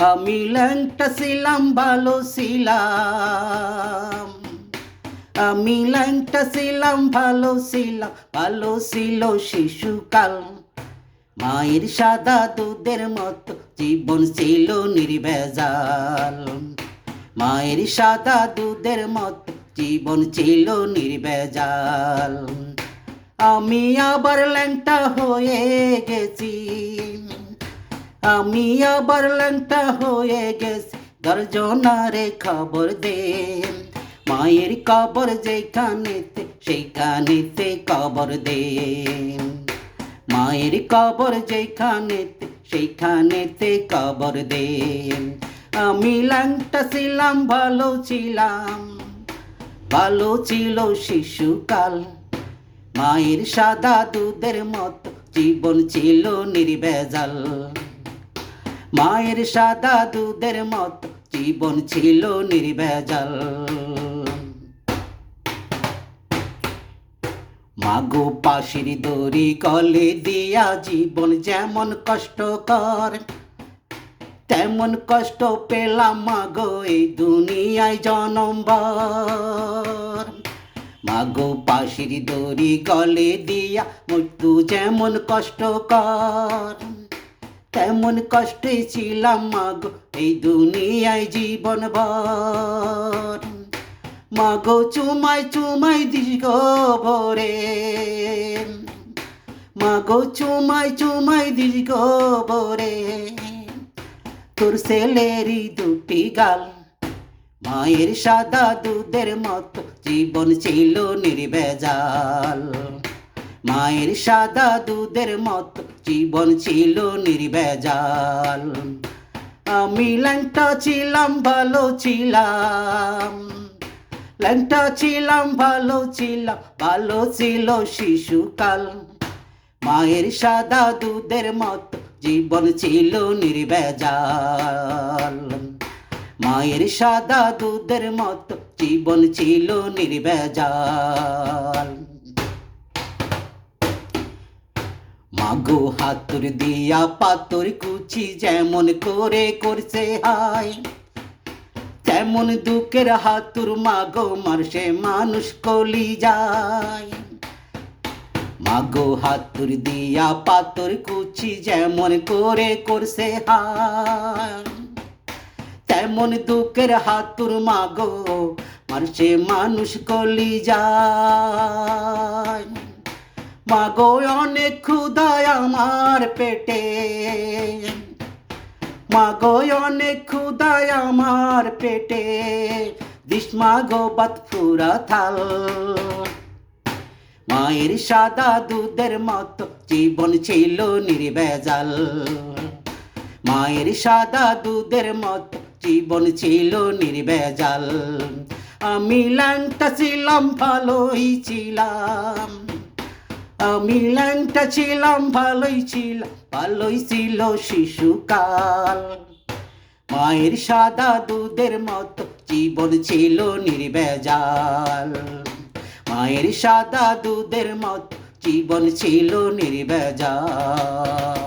আমি ল্যাংটা ছিলাম, ভালো ছিলাম। আমি ল্যাংটা ছিলাম, ভালো ছিলাম, ভালো ছিল শিশুকাল। মায়ের সাদা দুধের মতো জীবন ছিল নির্বেজাল মায়ের সাদা দুধের মতো জীবন ছিল নির্বেজাল আমি আবার ল্যাংটা হয়ে গেছি। আমি আবার ল্যাংটা হয়ে গেছি। দর্জনারে খবর দে। মায়ের কবর যেখানেতে, সেইখানেতে কবর দে। মায়ের কবর যেখানেতে, সেইখানেতে কবর দে। আমি ল্যাংটা ছিলাম, ভালো ছিলাম। ভালো ছিল শিশুকাল। মায়ের সাদা দুধের মতো জীবন ছিল নির্ভেজাল মায়ের সাদা দুধের মতো জীবন ছিল নির্ভেজাল। মাগো পাশির দড়ি গলে দিয়া জীবন যেমন কষ্টকর, তেমন কষ্ট পেলাম মাগো এই দুনিয়ায় জনম্বর। মাগো পাশির দড়ি গলে দিয়া মৃত্যু যেমন কষ্টকর তেমন কষ্টে ছিলাম মাগো, এই দুনিয়ায় জীবন ভর। মাগো, চুমাই চুমাই দীর্ঘ ভরে। মাগো, চুমাই চুমাই দীর্ঘ ভরে। তোর ছেলেরই দুটি গাল, মায়ের সাদা দুধের মতো, জীবন ছিল নির্ভেজাল মায়ের সাদা দুধের মত জীবন ছিল নির্ভেজাল আমি ল্যাংটা ছিলাম, ভালো ছিলাম। ল্যাংটা ছিলাম, ভালো ছিলাম, ভালো ছিল শিশুকাল। মায়ের সাদা দুধের মত জীবন ছিল নির্ভেজাল মায়ের সাদা দুধের মত জীবন ছিল নির্ভেজাল মাগো হাতুর দিয়া পাতর কুচি যেমন করে করছে হায়। তেমন দুঃখের হাতুর মাগো মারসে মানুষ কলি যায়। মাগো হাতুর দিয়া পাতর কুচি যেমন করে করছে হায়। তেমন দুঃখের হাতুর মাগো মারছে মানুষ কলি যায়। মাগো অনেক ক্ষুদায় আমার পেটে। মাগো অনেক ক্ষুদায় আমার পেটে। দিসমা গো বাত ফুরা থাল। মায়ের সাদা দুধের মতো জীবন ছিল নির্ভেজাল মায়ের সাদা দুধের মতো জীবন ছিল নির্ভেজাল আমি ল্যাংটা ছিলাম, ভালোই ছিলাম। আমি ল্যাংটা ছিলাম, ভালোই ছিলাম ভালোই ছিল শিশুকাল। মায়ের সাদা দুধের মতো জীবন ছিল নির্বেজাল। মায়ের সাদা দুধের মতো জীবন ছিল নির্ভেজাল